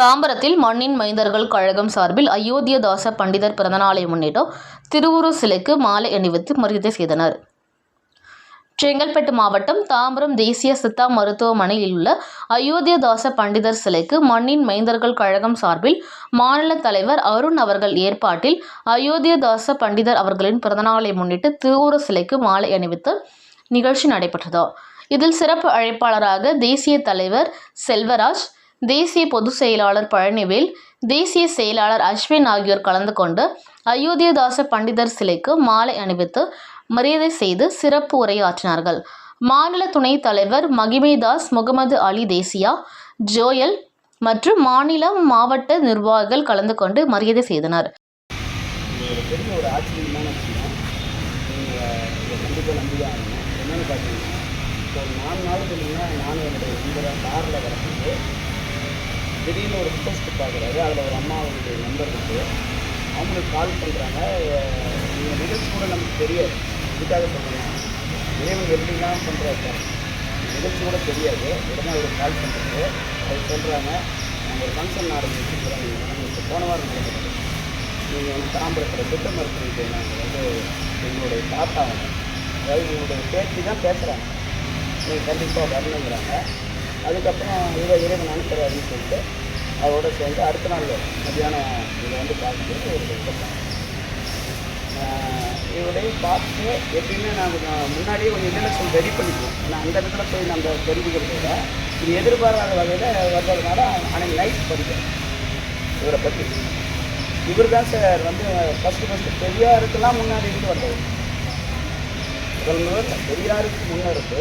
தாம்பரத்தில் மண்ணின் மைந்தர்கள் கழகம் சார்பில் அயோத்தியதாச பண்டிதர் பிறந்தநாளை முன்னிட்டு திருவுரு சிலைக்கு மாலை அணிவித்து மரியாதை செய்தனர். செங்கல்பட்டு மாவட்டம் தாம்பரம் தேசிய சித்தா மருத்துவமனையில் உள்ள அயோத்தியதாச பண்டிதர் சிலைக்கு மண்ணின் மைந்தர்கள் கழகம் சார்பில் மாநில தலைவர் அருண் அவர்கள் ஏற்பாட்டில் அயோத்தியதாச பண்டிதர் அவர்களின் பிறந்தநாளை முன்னிட்டு திருவுரு சிலைக்கு மாலை அணிவித்து நிகழ்ச்சி நடைபெற்றது. இதில் சிறப்பு அழைப்பாளராக தேசிய தலைவர் செல்வராஜ் தேசிய பொதுச் செயலாளர் பழனிவேல் தேசிய செயலாளர் அஸ்வின் ஆகியோர் கலந்து கொண்டு அயோத்தியதாச பண்டிதர் சிலைக்கு மாலை அணிவித்து மரியாதை செய்து சிறப்பு உரையாற்றினார்கள். மாநில துணைத் தலைவர் மகிமைதாஸ் முகமது அலி தேசியா ஜோயல் மற்றும் மாநில மாவட்ட நிர்வாகிகள் கலந்து கொண்டு மரியாதை செய்தனர். என்னென்னு பார்த்தீங்கன்னா இப்போ நாலு நாளுக்கு முன்னே நானும் என்னுடைய நண்பரை காரில் வரப்போது திடீர்னு ஒரு போஸ்ட் பார்க்குறாரு. அதில் ஒரு அம்மாவுடைய நம்பர் இருக்குது அவங்களுக்கு கால் பண்ணுறாங்க இந்த நிகழ்ச்சி கூட நமக்கு தெரியாது. இதுக்காக சொல்கிறேன் இறைவன் எப்படிலாம் பண்ணுறாரு சார் நிகழ்ச்சி கூட தெரியாது. உடனே அவருக்கு கால் பண்ணுறது அவர் சொல்கிறாங்க நாங்கள் ஒரு ஃபங்க்ஷன் ஆரம்பிச்சிருக்கிறோம். இப்போ போன வாரம் நடக்கிறது நீங்கள் வந்து தாம்பரத்தில் திட்ட மருத்துவத்தை நாங்கள் வந்து எங்களுடைய தாத்தா அதாவது உங்களுடைய பேச்சு தான் பேசுகிறாங்க நீங்கள் கண்டிப்பாக வரணுங்கிறாங்க அதுக்கப்புறம் இதை இறைவன் அனுப்புகிறாருன்னு சொல்லிட்டு அவரோட சேர்ந்து அடுத்த நாள் மத்தியானம் இதை வந்து பார்த்துட்டு ஒரு இவரையும் பார்த்து எப்பயுமே நாங்கள் முன்னாடியே கொஞ்சம் இன்டர்நேஷனல் ரெடி பண்ணிக்குவோம். ஆனால் அந்த இடத்துல போய் நம்ம தெரிஞ்சுக்கிறத விட இது எதிர்பாராத வகையில் வர்றதுனால அன்னைக்கு நைட் படிக்கிறேன். இவரை பற்றி இவர் தான் சார் வந்து ஃபஸ்ட்டு ஃபஸ்ட்டு பெரியாருக்கெல்லாம் முன்னாடி இருந்து வந்தவர். பெரியாருக்கு முதல்ல பெரியாருக்கு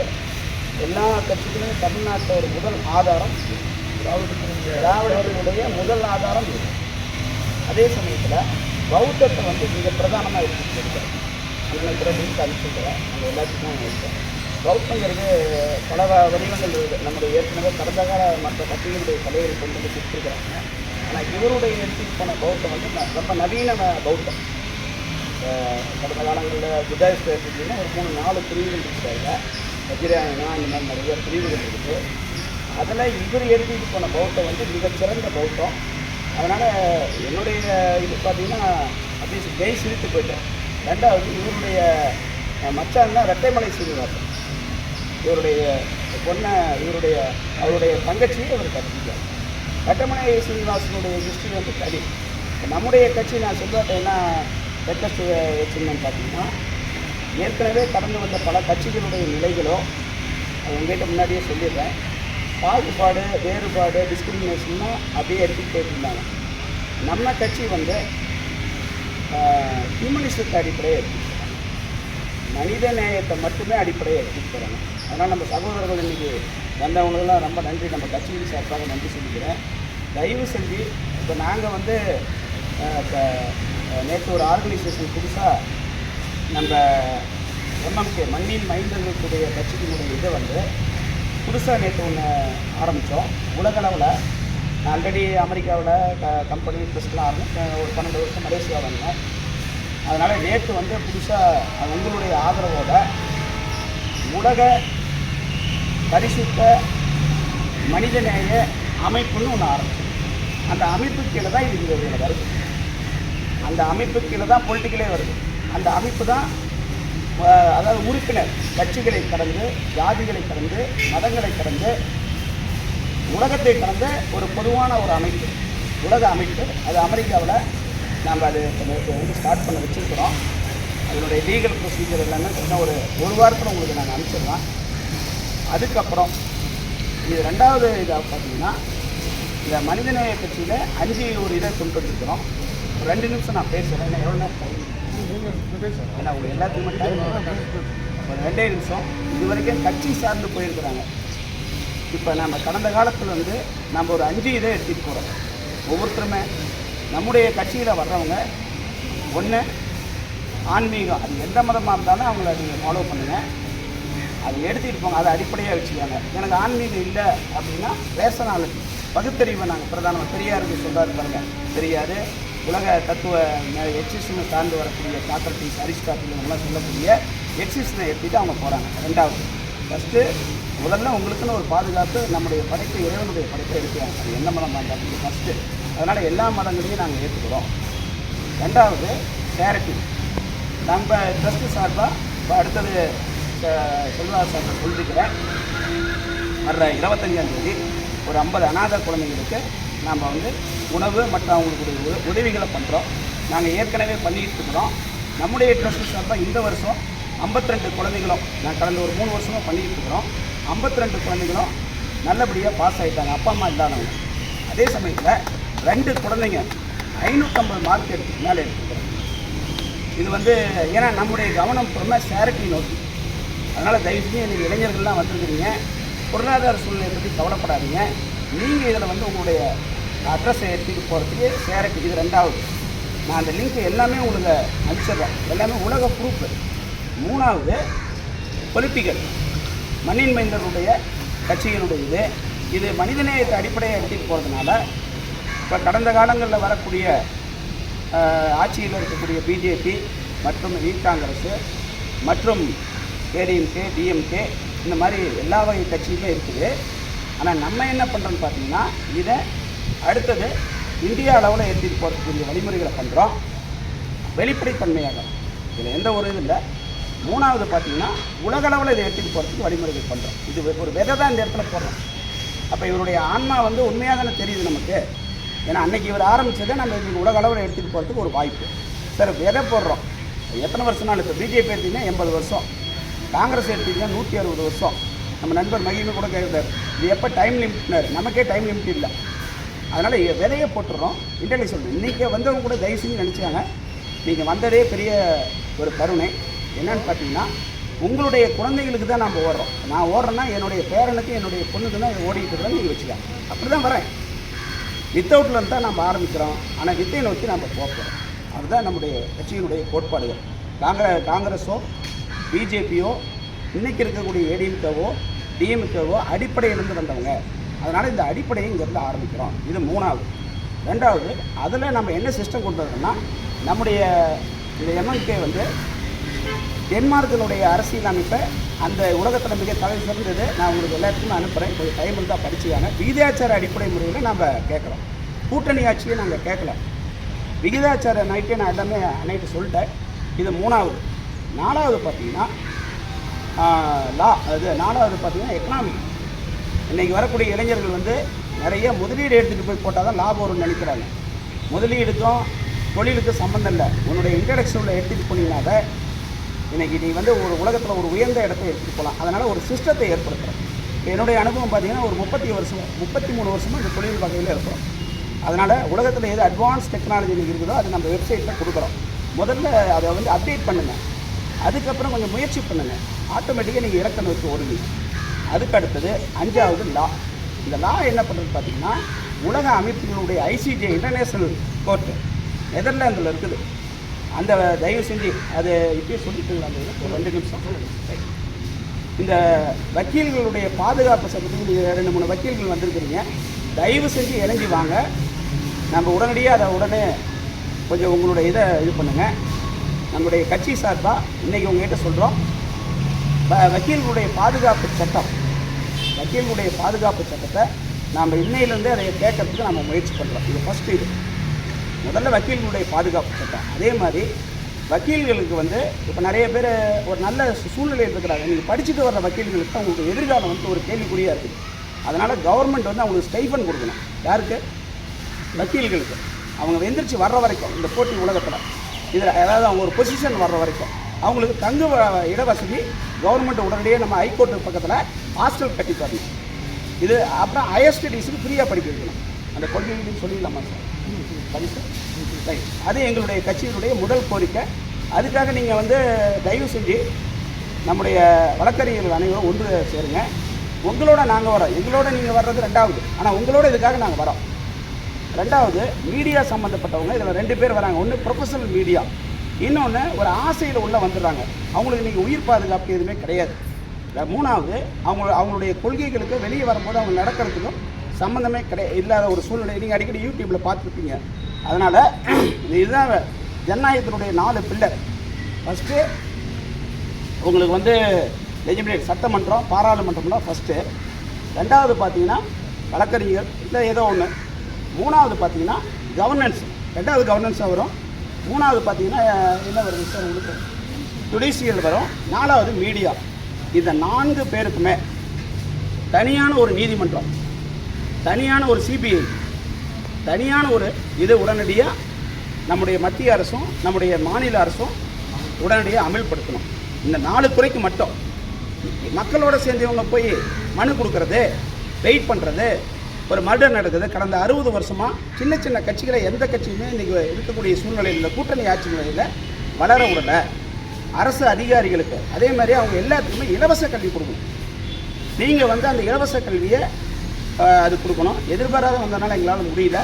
எல்லா கட்சிகளும் தமிழ்நாட்டில் ஒரு முதல் ஆதாரம் திராவிடர்களுடைய முதல் ஆதாரம் இது. அதே சமயத்தில் பௌத்தத்தை வந்து மிக பிரதானமாக எடுத்துட்டு இருக்கிறேன் அண்ணன் கூட அந்த அனுப்பிச்சுக்கிறேன் நம்ம எல்லாத்துக்கும் பௌத்தங்கிறது பல வ- வடிவங்கள் இருக்குது. நம்முடைய ஏற்கனவே கடந்த கால மற்ற கட்சிகளுடைய தலைவர்கள் கொண்டு வந்து கொடுத்துருக்குறாங்க. ஆனால் இவருடைய எடுத்துட்டு போன பௌத்தம் வந்து ரொம்ப நவீன பௌத்தம். கடந்த காலங்களில் புத்தாயிஸ்ட் ஒரு மூணு நாலு பிரிவுகள் இருக்கிறாங்க வஜ்ராயணம் இந்த மாதிரி நிறைய பிரிவுகள் இருக்குது அதில் இவர் எழுதிட்டு போன பௌத்தம் வந்து மிகச்சிறந்த பௌத்தம் அதனால் என்னுடைய இது பார்த்தீங்கன்னா அப்படியே ஜெய் சிரித்து போயிட்டேன் ரெண்டாவது இவருடைய மச்சான் தான் ரெட்டைமலை சீனிவாசன். இவருடைய பொண்ணை இவருடைய அவருடைய தங்கச்சியை அவர் கட்டிக்கிறார் ரெட்டைமலை சீனிவாசனுடைய ஹிஸ்ட்ரி வந்து கடி நம்முடைய கட்சி நான் சொல்லுவேன் என்ன ரெக்வஸ்ட் வச்சுருந்தேன்னு பார்த்தீங்கன்னா ஏற்கனவே கடந்து வந்த பல கட்சிகளுடைய நிலைகளோ உங்ககிட்ட முன்னாடியே சொல்லிடுறேன். பாகுபாடு வேறுபாடு டிஸ்கிரிமினேஷன்னா அப்படியே எடுத்துகிட்டு இருந்தாங்க நம்ம கட்சி வந்து ஹியூமனிஸ்ட் அடிப்படையை எடுத்துக்கிட்டு மனித நேயத்தை மட்டுமே அடிப்படையை எடுத்துகிட்டு போகிறாங்க அதனால் நம்ம சகோதரர்கள் இன்றைக்கி வந்தவங்களுக்கெல்லாம் ரொம்ப நன்றி. நம்ம கட்சியின் சார்பாக நன்றி சொல்லிக்கிறேன். தயவு செஞ்சு இப்போ நாங்கள் வந்து இப்போ நேற்று ஒரு ஆர்கனைசேஷன் புதுசாக நம்ம எம்எம்கே மண்ணின் மைந்தர்களுடைய கட்சியினுடைய இதை வந்து புதுசாக நேற்று ஒன்று ஆரம்பித்தோம் உலகளவில் நான் ஆல்ரெடி அமெரிக்காவில் க கம்பெனி ட்ரெஸ்ட்லாம் ஆரம்பித்தேன் ஒரு பன்னெண்டு வருஷம் மலேசியா வந்தேன் அதனால் நேற்று வந்து புதுசாக உங்களுடைய ஆதரவோட உலக பரிசுத்த மனிதநேய அமைப்புன்னு ஒன்று ஆரம்பிச்சோம். அந்த அமைப்பு கீழே தான் இது வருது. அந்த அமைப்பு கீழே தான் பொலிட்டிக்கலே வருது. அந்த அமைப்பு தான் அதாவது உறுப்பினர் கட்சிகளை கடந்து ஜாதிகளை கடந்து மதங்களை கடந்து உலகத்தை கடந்த ஒரு பொதுவான ஒரு அமைப்பு. உலக அமைப்பு. அது அமெரிக்காவில் நாம் அது வந்து ஸ்டார்ட் பண்ண வச்சுருக்கிறோம். அதனுடைய லீகல் ப்ரொசீஜர் எல்லாமே இன்னும் ஒரு ஒரு வாரத்தில் உங்களுக்கு நாங்கள் அனுப்பிச்சிடலாம். அதுக்கப்புறம் இது ரெண்டாவது இதாக பார்த்தீங்கன்னா இந்த மனிதநேய கட்சியில் அஞ்சு ஒரு இதை கொண்டு வந்திருக்கிறோம். ரெண்டு நிமிஷம் நான் பேசுகிறேன் என்ன எவ்வளோ நேரம்? ஏன்னா அவங்க எல்லாத்துக்குமே டைம் ஒரு ரெண்டே நிமிஷம். இது வரைக்கும் கட்சி சார்ந்து போயிருக்கிறாங்க. இப்போ நம்ம கடந்த காலத்தில் வந்து நம்ம ஒரு அஞ்சு இதை எடுத்துகிட்டு போகிறோம் ஒவ்வொருத்தருமே நம்முடைய கட்சியில் வர்றவங்க ஒன்று ஆன்மீகம் அது எந்த மதமாக இருந்தாலும் அவங்கள நீங்கள் ஃபாலோ பண்ணுங்கள் அதை எடுத்துகிட்டு போங்க. அதை அடிப்படையாக வச்சுக்காங்க. எனக்கு ஆன்மீகம் இல்லை அப்படின்னா ரேஷனாலிட்டி பகுத்தறிவை நாங்கள் பிரதானமாக பெரியாருக்கு சொல்கிறாரு பாருங்கள் பெரியார் உலக தத்துவ எக்ஸிஸ்டனை சார்ந்து வரக்கூடிய சாக்ரட்டிஸ் அரிஸ்டாட்டில் இவங்கெல்லாம் சொல்லக்கூடிய எக்ஸிஸ்டனை எடுத்துகிட்டு அவங்க போகிறாங்க ரெண்டாவது ஃபஸ்ட்டு முதல்ல உங்களுக்குன்னு ஒரு பாதுகாப்பு நம்முடைய படைப்பு இறைவனுடைய படைப்பை எடுக்கிறாங்க அது என்ன மதம் இருந்தாலும் ஃபஸ்ட்டு அதனால் எல்லா மதங்களையும் நாங்கள் ஏற்றுக்கிறோம் ரெண்டாவது சேரிட்டி நம்ம ட்ரஸ்ட்டு சார்பாக இப்போ அடுத்தது செல்வா சார் சொல்லிருக்கிறேன். வர்ற இருபத்தஞ்சாம் தேதி ஒரு ஐம்பது அநாத குழந்தைங்களுக்கு நாம் வந்து உணவு மற்றும் அவங்களுடைய உதவிகளை பண்ணுறோம் நாங்கள் ஏற்கனவே பண்ணிக்கிட்டு இருக்கிறோம். நம்முடைய ட்ரஸ்ட் சார்பாக இந்த வருஷம் 52 குழந்தைகளும் நான் கடந்த ஒரு மூணு வருஷமாக பண்ணிக்கிட்டு இருக்கிறோம். 52 குழந்தைகளும் நல்லபடியாக பாஸ் ஆகிட்டாங்க அப்பா அம்மா இல்லாதவங்க. அதே சமயத்தில் ரெண்டு குழந்தைங்க ஐநூற்றம்பது மார்க் எடுத்து மேலே எடுத்துக்கிறோம் இது வந்து ஏன்னா நம்முடைய கவனம் பொறுமை சேரிட்டி நோக்கி. அதனால் தயவு செஞ்சு இளைஞர்கள்லாம் வந்துருக்குறீங்க. பொருளாதார சூழ்நிலையை பற்றி கவலைப்படாதீங்க. நீங்கள் இதில் வந்து உங்களுடைய அட்ரஸை எடுத்துகிட்டு போகிறதுக்கு சேரக்கு இது ரெண்டாவது. நான் அந்த லிங்க் எல்லாமே உங்களுக்கு அனுப்பிச்சிடுறேன். எல்லாமே உலக ப்ரூஃப் மூணாவது பொலிட்டிக்கல் மண்ணின் மைந்தருடைய கட்சியினுடைய இது இது மனிதநேயத்தை அடிப்படையை எடுத்துகிட்டு போகிறதுனால இப்போ கடந்த காலங்களில் வரக்கூடிய ஆட்சியில் இருக்கக்கூடிய பிஜேபி மற்றும் இ காங்கிரஸு மற்றும் ஏடிஎம்கே டிஎம்கே இந்த மாதிரி எல்லா வகை கட்சியுமே இருக்குது. ஆனால் நம்ம என்ன பண்ணுறோன்னு பார்த்தீங்கன்னா இதை அடுத்தது இந்தியா அளவில் எடுத்துகிட்டு போகக்கூடிய வழிமுறைகளை பண்ணுறோம் வெளிப்படைத்தன்மையாக. இதில் எந்த ஒரு இது இல்லை. மூணாவது பார்த்தீங்கன்னா உலகளவில் இதை ஏற்றிட்டு போகிறதுக்கு வழிமுறைகள் பண்ணுறோம் இது ஒரு விதை தான் இந்த இடத்துல போடுறோம். அப்போ இவருடைய ஆன்மா வந்து உண்மையாக தானே தெரியுது நமக்கு? ஏன்னா அன்னைக்கு இவர் ஆரம்பிச்சதை நம்ம இன்னைக்கு உலகளவில் எடுத்துகிட்டு போகிறதுக்கு ஒரு வாய்ப்பு. சார் விதை போடுறோம். எத்தனை வருஷம்னாலும் இப்போ பிஜேபி எடுத்திங்கன்னா எண்பது வருஷம். காங்கிரஸ் எடுத்திங்கன்னா நூற்றி அறுபது வருஷம். நம்ம நண்பர் மகிமை கூட கேட்குறாரு இது எப்போ டைம் லிமிட்னாரு நமக்கே டைம் லிமிட் இல்லை. அதனால் விதையை போட்டுடுறோம். இன்டர்நெட் சொல்லுங்கள் இன்றைக்கி வந்தவங்க கூட தயவு செஞ்சு நினச்சாங்க நீங்கள் வந்ததே பெரிய ஒரு கருணை. என்னன்னு பார்த்தீங்கன்னா உங்களுடைய குழந்தைகளுக்கு தான் நம்ம ஓடுறோம். நான் ஓடுறேன்னா என்னுடைய பேரனுக்கு என்னுடைய பொண்ணுக்கு தான் ஓடிட்டு இருக்கிறேன் நீங்கள் வச்சுக்கலாம் அப்படி தான் வரேன் வித்தவுட்லேருந்து தான் நம்ம ஆரம்பிக்கிறோம். ஆனால் வித்தை நோக்கி நம்ம போகிறோம் அதுதான் நம்முடைய கட்சியினுடைய கோட்பாடுகள். காங்கிர காங்கிரஸோ பிஜேபியோ இன்றைக்கி இருக்கக்கூடிய ஏடிஎம்கேவோ டிஎம்கேவோ அடிப்படையிலிருந்து வந்தவங்க. அதனால் இந்த அடிப்படையை இங்கேருந்து ஆரம்பிக்கிறோம். இது மூணாவது. ரெண்டாவது அதில் நம்ம என்ன சிஸ்டம் கொண்டு வரோம்னா நம்முடைய இந்த எம்எல்கே வந்து டென்மார்க்கினுடைய அரசியல் அமைப்பை அந்த உலகத்தில் மிக தலை சிறந்தது நான் உங்களுக்கு எல்லாத்துக்குமே அனுப்புகிறேன் கொஞ்சம் டைம் இருந்தால் படிச்சுக்காங்க விகிதாச்சார அடிப்படை முறையில் நம்ம கேட்குறோம். கூட்டணி ஆட்சியை நாங்கள் கேட்கல. விகிதாச்சார நைட்டே நான் எல்லாமே நைட்டு சொல்லிட்டேன். இது மூணாவது. நாலாவது பார்த்தீங்கன்னா லா அது நாலாவது பார்த்தீங்கன்னா எக்கனாமிக் இன்றைக்கி வரக்கூடிய இளைஞர்கள் வந்து நிறைய முதலீடு எடுத்துகிட்டு போய் போட்டால் தான் லாபம் வரும்னு நினைக்கிறாங்க. முதலீடுக்கும் தொழிலுக்கும் சம்மந்தம் இல்லை. உன்னுடைய இன்ட்ரடக்ஷனில் எடுத்துகிட்டு போனீங்கன்னாக்க இன்றைக்கி நீ வந்து ஒரு உலகத்தில் ஒரு உயர்ந்த இடத்த எடுத்துகிட்டு போகலாம் அதனால் ஒரு சிஸ்டத்தை ஏற்படுத்துகிறோம் என்னுடைய அனுபவம் பார்த்தீங்கன்னா ஒரு முப்பத்தி வருஷம் முப்பத்தி மூணு வருஷமாக இந்த தொழில் வகையில் இருக்கிறோம். அதனால் உலகத்தில் எது அட்வான்ஸ் டெக்னாலஜி இருக்குதோ அது நம்ம வெப்சைட்டில் கொடுக்குறோம். முதல்ல அதை வந்து அப்டேட் பண்ணுங்கள் அதுக்கப்புறம் கொஞ்சம் முயற்சி பண்ணுங்கள் ஆட்டோமேட்டிக்காக நீங்கள் இலக்கணம் வச்சு ஓடுவீங்க. அதுக்கு அடுத்தது அஞ்சாவது லா இந்த லா என்ன பண்ணுறது பார்த்திங்கன்னா உலக அமைப்புகளுடைய ஐசிஜே இன்டர்நேஷ்னல் கோர்ட்டு நெதர்லாந்தில் இருக்குது. அந்த தயவு செஞ்சு அது இப்பயே சொல்லிட்டு அந்த ஒரு ரெண்டு நிமிஷம். இந்த வக்கீல்களுடைய பாதுகாப்பு சட்டத்துக்கு நீங்கள் ரெண்டு மூணு வக்கீல்கள் வந்திருக்கிறீங்க. தயவு செஞ்சு இறங்கி வாங்க. நம்ம உடனடியாக அதை உடனே கொஞ்சம் உங்களுடைய இதை இது பண்ணுங்கள் நம்முடைய கட்சி சார்பாக இன்றைக்கி உங்ககிட்ட சொல்கிறோம் வக்கீல்களுடைய பாதுகாப்பு சட்டம் வக்கீலுடைய பாதுகாப்பு சட்டத்தை நாம் இன்னையிலேருந்தே அதை கேட்கறதுக்கு நம்ம முயற்சி பண்ணுறோம் இது ஃபஸ்ட்டு இது. முதல்ல வக்கீல்களுடைய பாதுகாப்பு சட்டம். அதே மாதிரி வக்கீல்களுக்கு வந்து இப்போ நிறைய பேர் ஒரு நல்ல சூழ்நிலையில் இருக்கிறாங்க. நீங்கள் படிச்சுட்டு வர்ற வக்கீல்களுக்கு அவங்களுக்கு எதிர்காலம் வந்து ஒரு கேள்விக்குறியாக இருக்குது அதனால் கவர்மெண்ட் வந்து அவங்களுக்கு ஸ்டைஃபன் கொடுக்கணும். யாருக்கு? வக்கீல்களுக்கு. அவங்க எந்திரிச்சு வர்ற வரைக்கும் இந்த போட்டி உலகத்தில். இதில் அதாவது அவங்க ஒரு பொசிஷன் வர்ற வரைக்கும். அவங்களுக்கு தங்கு இடவசதி கவர்மெண்ட் உடனடியாக நம்ம ஹைகோர்ட்டு பக்கத்தில் ஹாஸ்டல் கட்டி தரணும். இது அப்புறம் ஹையர் ஸ்டடீஸுக்கு ஃப்ரீயாக படிக்க வைக்கணும். அந்த கொள்கைகளையும் சொல்லிடலாமா சார்? படிச்சு ரைட் அது எங்களுடைய கட்சியினுடைய முதல் கோரிக்கை. அதுக்காக நீங்கள் வந்து தயவு செஞ்சு நம்முடைய வழக்கறிஞர்கள் அனைவரும் ஒன்று சேருங்க. உங்களோட நாங்கள் வரோம் எங்களோட நீங்கள் வர்றது ரெண்டாவது. ஆனால் உங்களோட இதுக்காக நாங்கள் வரோம் ரெண்டாவது மீடியா சம்மந்தப்பட்டவங்க இதில் ரெண்டு பேர் வராங்க. ஒன்று ப்ரொஃபஷனல் மீடியா இன்னொன்று ஒரு ஆசையில் உள்ளே வந்துடுறாங்க. அவங்களுக்கு இன்றைக்கி உயிர் பாதுகாப்பு எதுவுமே கிடையாது. இந்த மூணாவது அவங்க அவங்களுடைய கொள்கைகளுக்கு வெளியே வரும்போது அவங்க நடக்கிறதுக்கும் சம்மந்தமே கிடையாது இல்லாத ஒரு சூழ்நிலை. நீங்கள் அடிக்கடி யூடியூப்பில் பார்த்துருப்பீங்க. அதனால் இதுதான் ஜனநாயகத்தினுடைய நாலு பில்லர் ஃபஸ்ட்டு உங்களுக்கு வந்து லெஜிஸ்லேட் சட்டமன்றம் பாராளுமன்றம்னா ஃபஸ்ட்டு ரெண்டாவது பார்த்தீங்கன்னா வழக்கறிஞர் இல்லை ஏதோ ஒன்று மூணாவது பார்த்தீங்கன்னா கவர்னன்ஸ் ரெண்டாவது கவர்னன்ஸாக வரும். மூணாவது பார்த்தீங்கன்னா என்ன வருது சார் உங்களுக்கு? ஜுடிஷியல் வரும். நாலாவது மீடியா இந்த நான்கு பேருக்குமே தனியான ஒரு நீதிமன்றம் தனியான ஒரு சிபிஐ தனியான ஒரு இது உடனடியாக நம்முடைய மத்திய அரசும் நம்முடைய மாநில அரசும் உடனடியாக அமல்படுத்தணும். இந்த நாலு துறைக்கு மட்டும் மக்களோட சேர்ந்து இவங்க போய் மனு கொடுக்கறது வெயிட் பண்ணுறது ஒரு மர்டர் நடக்குது. கடந்த அறுபது வருஷமாக சின்ன சின்ன கட்சிகளை எந்த கட்சியுமே இன்றைக்கி இருக்கக்கூடிய சூழ்நிலையில் கூட்டணி ஆட்சி முறையில் வளர விடல. அரசு அதிகாரிகளுக்கு அதே மாதிரி அவங்க எல்லாத்துக்குமே இலவச கல்வி கொடுக்கணும். நீங்கள் வந்து அந்த இலவச கல்வியை அது கொடுக்கணும். எதிர்பாராத வந்தனால எங்களால் முடியல.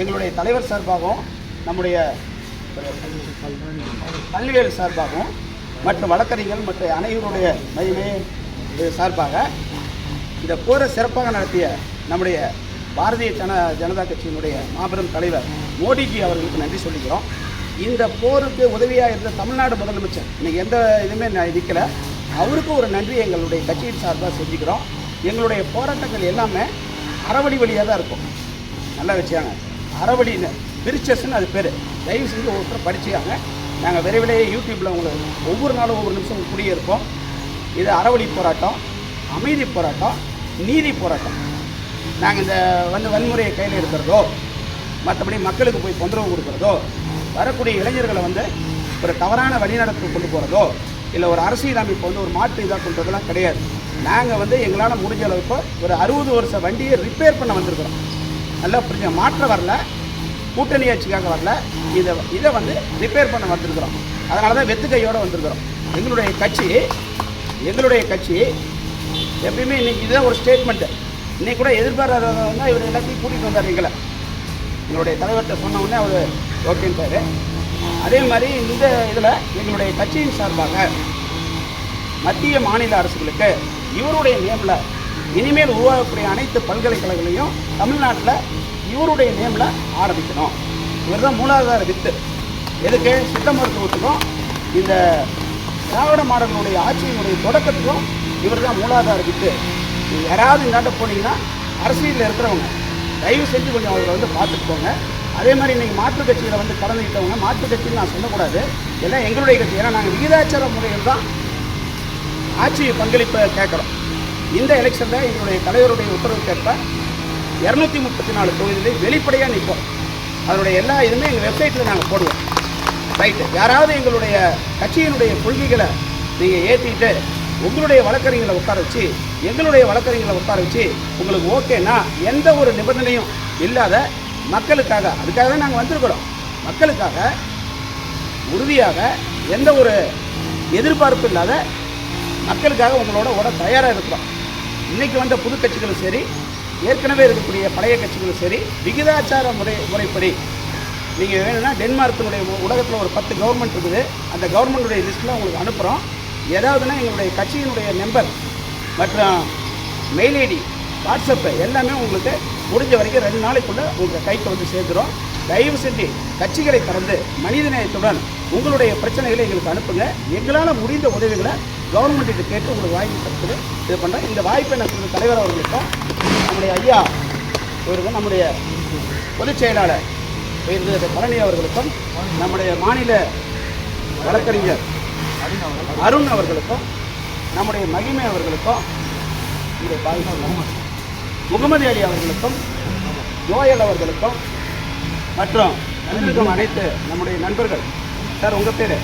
எங்களுடைய தலைவர் சார்பாகவும் நம்முடைய பல்வேறு சார்பாகவும் மற்ற வழக்கறிஞர்கள் மற்ற அனைவருடைய மதிமே இது சார்பாக இந்த போரை சிறப்பாக நடத்திய நம்முடைய பாரதிய ஜன ஜனதா கட்சியினுடைய மாபெரும் தலைவர் மோடிஜி அவர்களுக்கு நன்றி சொல்லிக்கிறோம். இந்த போருக்கு உதவியாக இருந்த தமிழ்நாடு முதலமைச்சர் இன்னைக்கு எந்த இதுவுமே நான் நிற்கல அவருக்கும் ஒரு நன்றி எங்களுடைய கட்சியின் சார்பாக செஞ்சுக்கிறோம். எங்களுடைய போராட்டங்கள் எல்லாமே அறவழி வழியாக தான் இருக்கும். நல்லா வச்சாங்க அறவழின்னு பிரிச்சஸ்ன்னு அது பேர். தயவு செஞ்சு ஒருத்தர் படிச்சாங்க நாங்கள் விரைவிலேயே யூடியூப்பில் உங்களுக்கு ஒவ்வொரு நாளும் ஒவ்வொரு நிமிஷம் குடியிருப்போம் இது அறவழி போராட்டம் அமைதி போராட்டம் நீதி போராட்டம். நாங்கள் இந்த வந்து வன்முறையை கையில் எடுக்கிறதோ மற்றபடி மக்களுக்கு போய் தொந்தரவு கொடுக்குறதோ வரக்கூடிய இளைஞர்களை வந்து ஒரு தவறான வழிநடத்து கொண்டு போகிறதோ இல்லை ஒரு அரசியல் அமைப்பு வந்து ஒரு மாற்று இதாக கொண்டதெல்லாம் கிடையாது. நாங்கள் வந்து எங்களால் முடிஞ்ச அளவுக்கு ஒரு அறுபது வருஷம் வண்டியை ரிப்பேர் பண்ண வந்திருக்கிறோம். நல்லா புரிஞ்ச மாற்ற வரல கூட்டணி ஆட்சிக்காக வரல இதை இதை வந்து ரிப்பேர் பண்ண வந்திருக்கிறோம். அதனால தான் வெத்து கையோடு வந்திருக்கிறோம். எங்களுடைய கட்சி எங்களுடைய கட்சி எப்பயுமே இன்னைக்கு இதுதான் ஒரு ஸ்டேட்மெண்ட்டு இன்னைக்கு கூட எதிர்பாராதவங்க இவர் எல்லாத்தையும் கூட்டிகிட்டு வந்தார் எங்களை. எங்களுடைய தலைவர்கிட்ட சொன்ன உடனே அவர் ஓகேன்ட்டாரு அதே மாதிரி இந்த இதில் எங்களுடைய கட்சியின் சார்பாக மத்திய மாநில அரசுகளுக்கு இவருடைய நேமில் இனிமேல் உருவாகக்கூடிய அனைத்து பல்கலைக்கழகங்களையும் தமிழ்நாட்டில் இவருடைய நேமில் ஆரம்பிக்கணும். இவர் தான் மூலாதார வித்து. எதுக்கு? சித்த மருத்துவத்துக்கும் இந்த திராவிட மாடலுடைய ஆட்சியினுடைய தொடக்கத்துக்கும் இவர் தான் மூலாதார வித்து. நீங்கள் யாராவது இந்தாண்ட போனீங்கன்னா அரசியலில் இருக்கிறவங்க தயவு செஞ்சு கொஞ்சம் அவரை வந்து பார்த்துக்கோங்க. அதே மாதிரி இன்னைக்கு மாற்றுக் கட்சியில் வந்து கலந்துக்கிட்டவங்க மாற்றுக் கட்சின்னு நான் சொல்லக்கூடாது. எல்லாம் எங்களுடைய கட்சி. ஏன்னா நாங்கள் விகிதாச்சார முறையில் தான் ஆட்சி பங்களிப்பை கேட்குறோம். இந்த எலெக்ஷனில் எங்களுடைய தலைவருடைய உத்தரவுக்கேற்ப இரநூத்தி முப்பத்தி நாலு தொகுதிகளில் வெளிப்படையாக நிற்போம். அதனுடைய எல்லா இதுவுமே எங்கள் வெப்சைட்டில் நாங்கள் போடுவோம். ரைட்டு. யாராவது எங்களுடைய கட்சியினுடைய கொள்கைகளை நீங்கள் ஏற்றிட்டு உங்களுடைய வழக்கறிஞர்களை உட்கார வச்சு எங்களுடைய வழக்கறிஞர்களை உட்கார வச்சு உங்களுக்கு ஓகேன்னா எந்த ஒரு நிபந்தனையும் இல்லாத மக்களுக்காக அதுக்காக தான் நாங்கள் வந்திருக்கிறோம். மக்களுக்காக உறுதியாக எந்த ஒரு எதிர்பார்ப்பு இல்லாத மக்களுக்காக உங்களோட ஓட தயாராக இருக்கிறோம். இன்றைக்கி வந்த புது கட்சிகளும் சரி ஏற்கனவே இருக்கக்கூடிய பழைய கட்சிகளும் சரி விகிதாச்சார முறை முறைப்படி நீங்கள் வேணும்னா டென்மார்க்கினுடைய உலகத்தில் ஒரு பத்து கவர்மெண்ட் இருக்குது. அந்த கவர்மெண்ட்டுடைய லிஸ்ட்டில் உங்களுக்கு அனுப்புகிறோம் ஏதாவதுன்னா எங்களுடைய கட்சியினுடைய மெம்பர் மற்றும் மெயில் ஐடி வாட்ஸ்அப்பு எல்லாமே உங்களுக்கு முடிஞ்ச வரைக்கும் ரெண்டு நாளைக்குள்ளே உங்கள் கைக்கு வந்து சேர்ந்துடும் தயவு செஞ்சு கட்சிகளை திறந்து மனிதநேயத்துடன் உங்களுடைய பிரச்சனைகளை எங்களுக்கு அனுப்புங்க. எங்களால் முடிந்த உதவிகளை கவர்மெண்ட்டுக்கு கேட்டு உங்களுக்கு வாய்ப்பு தரத்துக்கு இது பண்ணுறேன் இந்த வாய்ப்பை நான் தலைவர் அவர்களுக்கும் நம்முடைய ஐயா இவருக்கும் நம்முடைய பொதுச் செயலாளர் பழனி அவர்களுக்கும் நம்முடைய மாநில வழக்கறிஞர் அருண் அவர்களுக்கும் நம்முடைய மகிமை அவர்களுக்கும் இதை பாதுகாப்பு முகமது அலி அவர்களுக்கும் ஜோயல் அவர்களுக்கும் மற்றும் அனைத்து நம்முடைய நண்பர்கள். சார் உங்கள் பேர்?